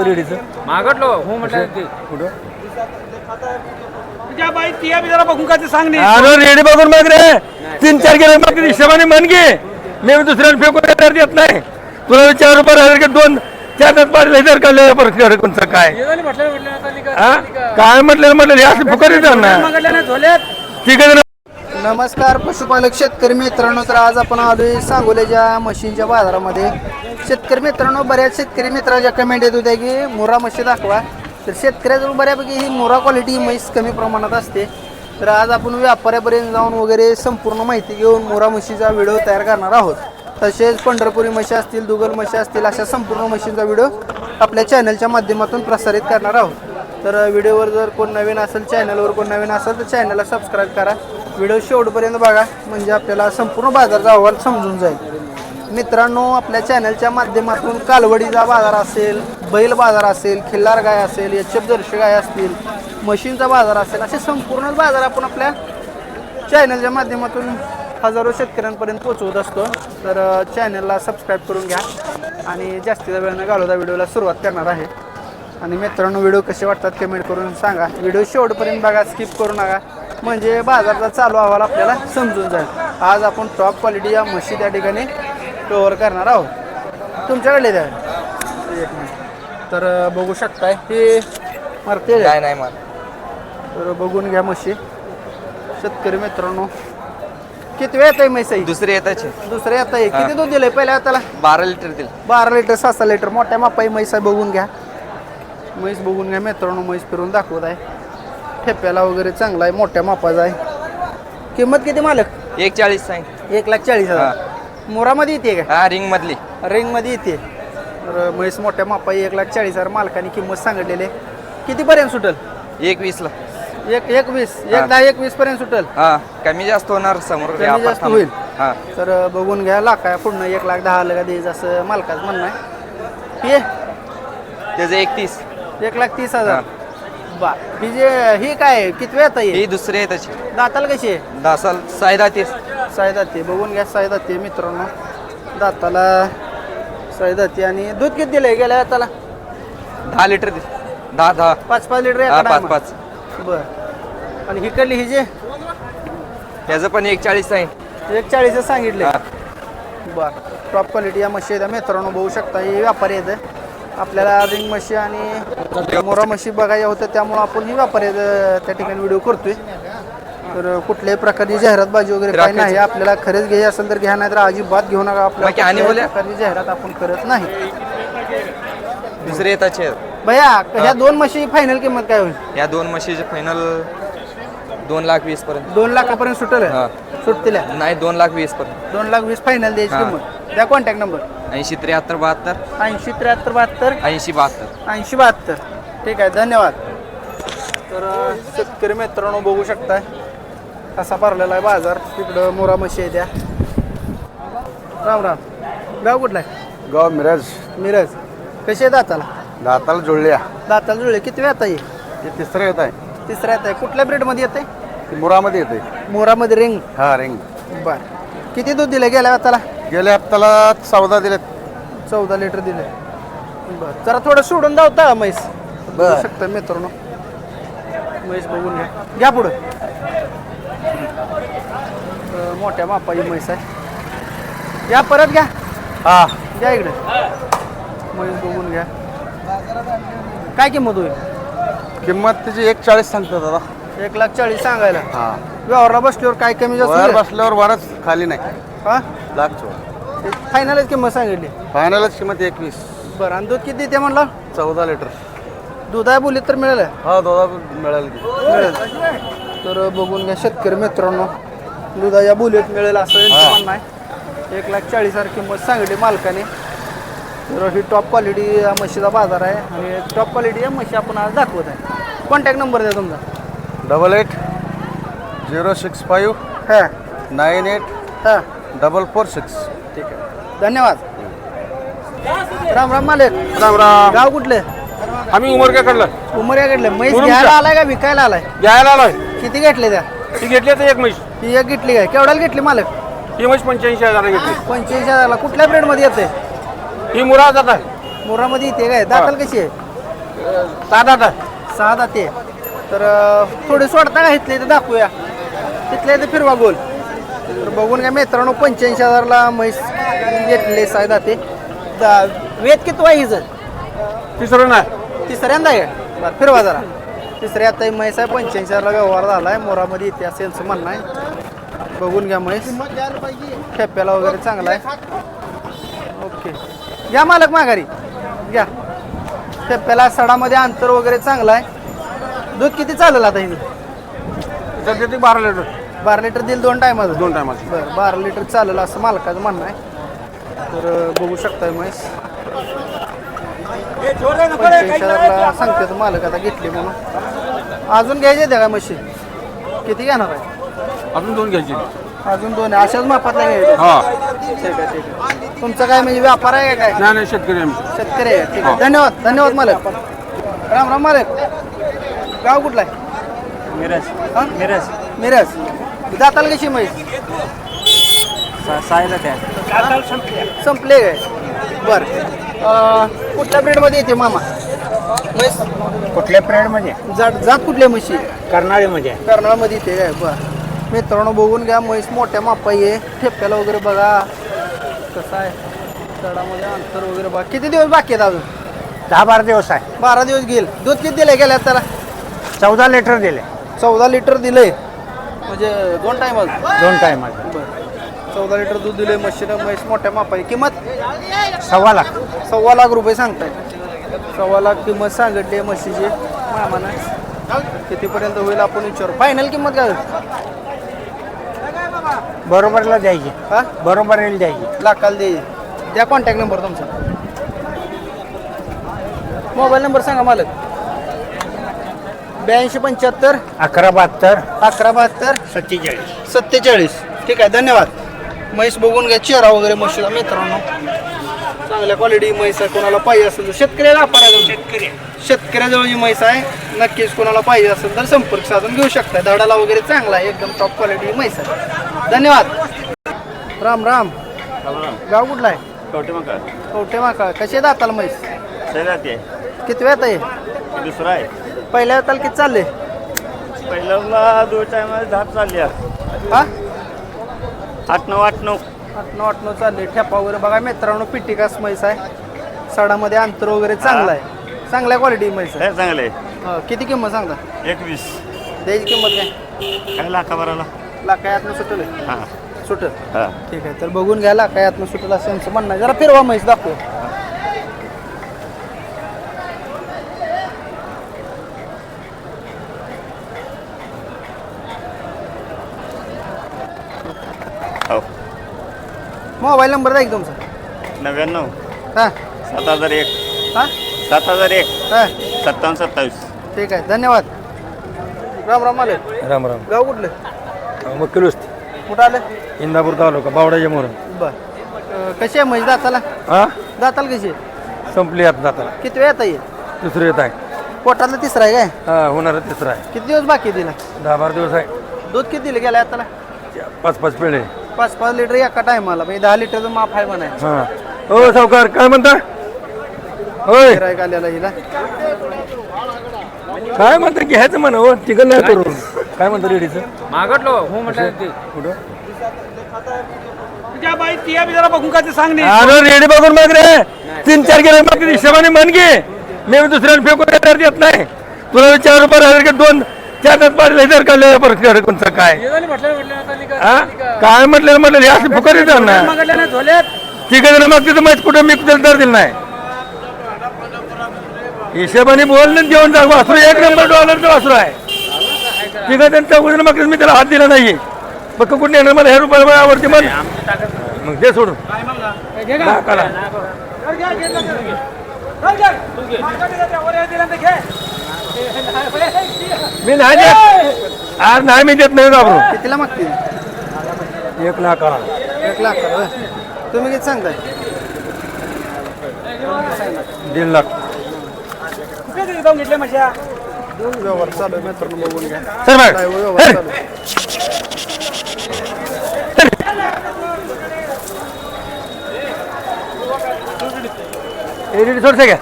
रेडीचं मागटलो हो म्हटलं ते कुठं? तुझ्या बाई तिया बी जरा बघून काय ते सांग नाही अरे रेडी बघून मग रे. तीन चार गेले मग हिशोबाने म्हण घे मी दुसऱ्याला फेकून येणार देत नाही. तुला चार रुपये राहिले की दोन चार तास पाडले तर परत कोणचं काय म्हटलं हा. काय म्हटलं म्हटलं हे असं फुकट येतात ना. मागटल्या नाही झोल्यात ठीक आहे ना नमस्कार पशुपालक शेतकरी मित्रांनो तर आज आपण आलोय सांगोल्याच्या म्हशींच्या बाजारामध्ये. शेतकरी मित्रांनो बऱ्याच शेतकरी मित्रांच्या कमेंट येत होत्या की मुरा म्हशी दाखवा. तर शेतकऱ्याजवळ बऱ्यापैकी ही मुरा क्वालिटी म्हैस कमी प्रमाणात असते. तर आज आपण व्यापाऱ्यापर्यंत जाऊन वगैरे संपूर्ण माहिती घेऊन मुरा म्हशीचा व्हिडिओ तयार करणार आहोत. तसेच पंढरपुरी म्हशी असतील दुगल म्हशी असतील अशा संपूर्ण म्हशींचा व्हिडिओ आपल्या चॅनलच्या माध्यमातून प्रसारित करणार आहोत. तर व्हिडिओवर जर कोण नवीन असेल चॅनलवर कोण नवीन असेल तर चॅनलला सबस्क्राईब करा. व्हिडिओ शेवटपर्यंत बघा. म्हणजे आपल्याला संपूर्ण बाजाराचा अहवाल समजून जाईल. मित्रांनो आपल्या चॅनलच्या माध्यमातून कालवडीचा बाजार असेल बैल बाजार असेल खिल्लार गाय असेल एच एफ जर्शी गाय असतील म्हशींचा बाजार असेल असे संपूर्ण बाजार आपण आपल्या चॅनलच्या माध्यमातून हजारो शेतकऱ्यांपर्यंत पोहोचवत असतो. तर चॅनलला सबस्क्राईब करून घ्या. आणि जास्तीचा वेळ न घालवता व्हिडिओला सुरुवात करणार आहे. आणि मित्रांनो व्हिडिओ कसे वाटतात कमेंट करून सांगा. व्हिडिओ शेवटपर्यंत बघा स्किप करू नका. म्हणजे बाजाराचा चालू अहवाल आपल्याला समजून जाईल. आज आपण टॉप क्वालिटी या म्हशी त्या ठिकाणी कव्हर करणार आहोत. तुमच्याकडले द्या. एक मिनिट. तर बघू शकताय हे मारते काय नाही मला तर बघून घ्या म्हशी. शेतकरी मित्रांनो किती वेळ येत आहे म्हैस दुसरे येताचे दुसरं येत आहे किती दूध दिलंय पहिल्या हाताला? बारा लिटर दिल. बारा लिटर सहा लिटर. मोठ्या मापाई म्हैस बघून घ्या. म्हैस बघून घ्या मित्रांनो म्हैस फिरून दाखवत आहे. ठेप्याला वगैरे चांगला आहे मोठ्या मापाचा आहे. किंमत किती मालक? एक चाळीस सांग. एक लाख चाळीस हजार. मोरामध्ये येते का? हा रिंग मधली रिंगमध्ये येते. तर म्हैस मोठ्या मापाई एक लाख चाळीस हजार मालकाने किंमत सांगितलेली आहे. कितीपर्यंत सुटल? एक वीस ला. एक एक वीस एक दहा एक वीस पर्यंत सुटल? हा कमी जास्त होणार समोर कमी जास्त थांब- होईल. हा. तर बघून घ्या लाखा पुढनं एक लाख दहा लाख द्यायचं असं मालकाचं म्हणणं आहे. हे? त्याचं एकतीस. एक लाख तीस हजार. बा. ही जे ही काय किती वेळ येत ही दुसरे येताचे दाताला कशी आहे? दहा साल सायदा तीस सायदाती बघून घ्या सायदाती मित्रांनो. दाताला सायदाती आणि दूध किती दिलंय गेल्या दाताला? दहा लिटर दिल दहा दहा. पाच पाच लिटर हा एका पाच. पाच. बर. आणि हिकडली ही जे? त्याचं पण एक चाळीस आहे. एक चाळीस सांगितले हा. बर. टॉप क्वालिटी या आहेत. मित्रांनो बघू शकता हे व्यापारी आहेत. आपल्याला रिंग म्हशी आणि मोरा म्हशी बघायला होतं त्यामुळं आपण ही व्यापारी आहेत, त्या ठिकाणी व्हिडिओ करतोय. तर कुठल्याही प्रकारची जाहिरातबाजी वगैरे काही नाही आपल्याला खरेच घ्यायची असेल तर घ्या नाही तर अजिबात घेऊ नका. आपल्याला. प्रकारची जाहिरात आपण करत नाही. दुसरे येताचे भैया ह्या दोन म्हशी फायनल किंमत काय होईल? या दोन म्हशीचे फायनल दोन लाख वीस पर्यंत. दोन लाखापर्यंत सुटेल. सुटतील? नाही दोन लाख वीस पर्यंत. दोन लाख वीस फायनल द्यायची. किंमत. द्या कॉन्टॅक्ट नंबर ऐंशी त्र्याहत्तर बहात्तर. ऐंशी त्र्याहत्तर बहात्तर. ऐंशी बहात्तर. ऐंशी बहात्तर. ठीक आहे धन्यवाद. तर अ, शेतकरी मित्रांनो बघू शकताय कसा भरलेला आहे बाजार. तिकडं मोरा म्हशी आहे त्या. राम राम. गाव कुठला आहे? गाव मिराज. मिरज. कशी आहे दाताला? दाताला जोडल्या दाताला जुळले किती वेळ आहे? ते तिसरं येत आहे. तिसऱ्या येत आहे. कुठल्या ब्रेडमध्ये येते ते मुरामध्ये येते मोरामध्ये रिंग. हा रिंग. बर. किती दूध दिलं गेल्या दाताला? गेल्या हप्त्याला चौदा दिले चौदा लिटर दिले. बर. जरा थोडं सोडून धावता म्हैस. बघू शकता मित्रांनो. म्हैस बघून घ्या. घ्या पुढं. अं, मोठ्या मापाची म्हैस आहे. या परत घ्या. हा. घ्या इकडे. म्हैस बघून घ्या. काय किंमत होईल? किंमत त्याची एक चाळीस सांगतो दादा एक लाख चाळीस सांगायला. हा. व्यवहारला बसल्यावर काय कमी जास्त वर? बसल्यावर वरच खाली नाही. हा? लाख चोळ फायनलच किंमत सांगितली. फायनलच किंमत एकवीस. बरं आणि दूध किती देते म्हणलं? चौदा लिटर. दुधा बोलीत तर मिळेल? हा दोदा मिळेल की. मिळेल. तर बघून घ्या शेतकरी मित्रांनो दुधाच्या बोलीत मिळेल असं यांचं म्हणणं आहे. एक लाख चाळीस हजार किंमत सांगितली मालकाने. तर ही टॉप क्वालिटी या म्हशीचा बाजार आहे. आणि टॉप क्वालिटी या म्हशी आपण आज दाखवत आहे. कॉन्टॅक्ट नंबर द्या तुमचा. Double eight zero six five हां. नाईन एट हां. Double four six. ठीक आहे. धन्यवाद. राम राम मालक. राम राम. गाव कुठले? आम्ही उमर काय काढलं उमऱ्याकडले म्हैस. घ्यायला आलाय का विकायला आलाय? घ्यायला आलोय. किती घेतले त्या? ती घेतली आता एक म्हैस. ती एक घेतली काय? केवढ्याला घेतली मालक? ही म्हैस पंच्याऐंशी हजार घेतली. पंच्याऐंशी हजारला. कुठल्या ब्रेडमध्ये येते ही मुरा जात आहे. मोरामध्ये येते काय? दाखल कशी आहे? सहा दादा सहा दाते तर अं, थोडे सोडता का इथले इथे दाखवूया? तिथल्या इथे फिरवा गोल. तर बघून काय मित्रांनो पंच्याऐंशी हजारला म्हैस घेतले सहा दाते दा वेद किती वाईज तिसरं नाही. तिसऱ्यांदा आहे? बरं फिरवा जरा. तिसऱ्या आता म्हैस आहे पंच्याऐंशी हजारला व्यवहार झाला आहे मोरामध्ये येते असं यांचं म्हणणं आहे. बघून घ्या म्हैस. ठेप्याला वगैरे चांगला आहे. ओके. घ्या मालक माघारी. घ्या ठेप्याला सडामध्ये अंतर वगैरे चांगलं आहे. दूध किती चालेल आता ते बारा लिटर. बारा लिटर दिल दोन टायमाचं दोन टायमाचे बरं बारा लिटर चालेल असं मालकाचं म्हणणं आहे. तर बघू शकताय म्हैस पंच्याऐंशी हजारला सांगते मालक आता घेतली म्हणून. अजून घ्यायचे त्या का म्हशी किती घेणार आहे? अजून दोन घ्यायची. अजून दोन आहे. अशाच मापातल्या घ्यायचे. हा. ठीक आहे ठीक आहे. तुमचा काय म्हणजे व्यापार आहे का काय? नाही नाही शेतकरी आम्ही. शेतकरी आहे. ठीक आहे. धन्यवाद धन्यवाद मालक. राम राम मालक. गाव कुठला आहे? मिरज. हा? मिरज. मिरज. जाताल कशी म्हैस सायला त्या. संपले काय? बर. कुठल्या ब्रेडमध्ये येते मामा? म्हैस? कुठल्या पिरियडमध्ये जात जात कुठल्या म्हशी? कर्नाळीमध्ये. कर्नाळमध्ये येते काय? बर. मित्रांनो बघून घ्या म्हैस मोठ्या मापाई आहे. ठेप्याला वगैरे बघा. कसं आहे? तडामध्ये अंतर वगैरे बघा. किती दिवस बाकी आहेत अजून? दहा बारा दिवस आहे. बारा दिवस घेईल दूध किती दिले गेल्या त्याला? चौदा लिटर दिले. चौदा लिटर दिलंय. म्हणजे दोन टाइम दोन टाइम चौदा लिटर दूध दिले म्हशीनं. म्हैस मोठ्या मापाई किंमत? सव्वा लाख. सव्वा लाख रुपये सांगताय. सव्वा लाख किंमत सांगितली म्हशीची. मामानं. कितीपर्यंत होईल आपण विचारू. फायनल किंमत काय बरोबरला द्यायची. हा? बरोबर येईल द्यायची. लाखाला दे. द्या कॉन्टॅक्ट नंबर तुमचा. मोबाईल नंबर सांगा मालक. ब्याऐंशी पंच्याहत्तर. अकरा बहात्तर. अकरा बहात्तर. सत्तेचाळीस. सत्तेचाळीस. ठीक आहे धन्यवाद. म्हैस बघून घ्या चेहरा वगैरे म्हशीला मित्रांनो. चांगल्या क्वालिटी म्हैस आहे कोणाला पाहिजे असेल तर शेतकऱ्याला आहे शेतकरी. शेतकऱ्याजवळ जी म्हैस आहे नक्कीच कोणाला पाहिजे असेल तर संपर्क साधून घेऊ शकता. दडाला वगैरे चांगला आहे एकदम टॉप क्वालिटी म्हैस आहे. धन्यवाद. राम राम. गाव कुठला आहे? कवटे मग कवठे माका कसे दाताल म्हैस? किती वेळात आहे? दुसरा आहे. पहिल्या वेळात किती चालले? पहिल्याला दोन टायमा दहा चालली हा? आठ नऊ आठ नऊ. आठ नऊ आठ नऊ चालले. ठेपा वगैरे बघा मित्रांनो पिटिकास म्हैस आहे. सडामध्ये अंतर वगैरे चांगलं आहे. चांगल्या क्वालिटी म्हैस आहे. चांगले हा, किती किंमत सांगता एकवीस. द्यायची किंमत काय? काय लाखा बराला लाखायातनं सुटल. हां. सुटल. हां. ठीक आहे तर बघून घ्या लाखायातनं सुटल असं म्हणणं. जरा फिरवा म्हैस दाखव. मोबाईल नंबर द्या की तुमचा. नव्याण्णव. हा. सात हजार एक. हा? सात हजार एक. हा. सत्तावन्न सत्तावीस. ठीक आहे. धन्यवाद. राम राम आले. राम राम. गाव कुठलं? मग किलोच कुठं आलं? इंदापूर तालुका बावडाच्या मोर बर. अं, कशी आहे म्हैस दाताला? हा? दाताला कशी? आहे संपली आता जाताना किती वेळ येईल दुसरं येत आहे. पोटातला तिसरा आहे काय? हा होणार तिसरा आहे. किती दिवस बाकी आहे तिला? दहा बारा दिवस आहे. दूध किती दिलं गेलं आताला? पाच पाच पेढे पाच पाच लिटर एका टायमाला म्हणजे दहा लिटरचं माफ आहे म्हणाय हा. हो सावकार काय म्हणता? होय. गिरायक आलेला हिला. काय म्हणता घ्यायचं म्हणा हो चिकन नाही करू. काय म्हणतं रेडीचं मागटलो हो म्हटलं. ते कुठं? तुझ्या बाई बघून काय ते सांग नाही अरे रेडी बघून मग रे. तीन चार गेले मग हिशोबाने म्हण घे मी दुसऱ्याला फेकून देत नाही. तुला चार रुपये राहिले की दोन चार तास पाडले तर काढले परत कोणतं काय? हा? काय म्हटलं म्हटलं हे असं फुकट येतात ना. तिकडे जण मग तिथं माहीत कुठं मी कुठं दर दिलं नाही. हिशोबाने बोल ना जेवण जा वासरू एक नंबर डॉलरचं वासरू आहे. तिकडे त्यांच्या उद्या मग मी त्याला हात दिला नाहीये. मग कुठे येणार मला? हे रुपये आवडते मग. मग दे सोडून. लाखाला. मी नाही देत. आज नाही मी देत नाही घाबरून कितीला मागतील? एक लाखाला एक लाख. तुम्ही किती सांगताय? दीड लाख. व्यवहार चालू आहे मित्रांनो बघून घ्या सर काय व्यवहार चालू आहे. एलईडी सोडते का?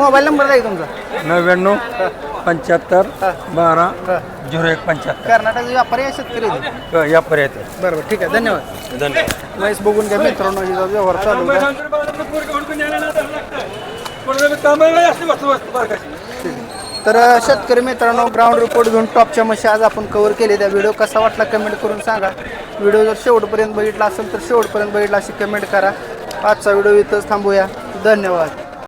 मोबाईल नंबर आहे तुमचा. नव्याण्णव पंच्याहत्तर बारा झिरो एक पंच्याहत्तर. कर्नाटक व्यापारी आहे शेतकरी आहे? अ, या पर्यंत बरोबर ठीक आहे धन्यवाद. धन्यवाद. म्हैस बघून घ्या मित्रांनो हिचा व्यवहार चालू आहे. तर अ, शेतकरी मित्रांनो ग्राउंड रिपोर्ट घेऊन टॉपच्या म्हशी आज आपण कव्हर केले. त्या व्हिडिओ कसा वाटला कमेंट करून सांगा. व्हिडिओ जर शेवटपर्यंत बघितला असेल तर शेवटपर्यंत बघितला अशी कमेंट करा. आजचा व्हिडिओ इथंच थांबूया. धन्यवाद.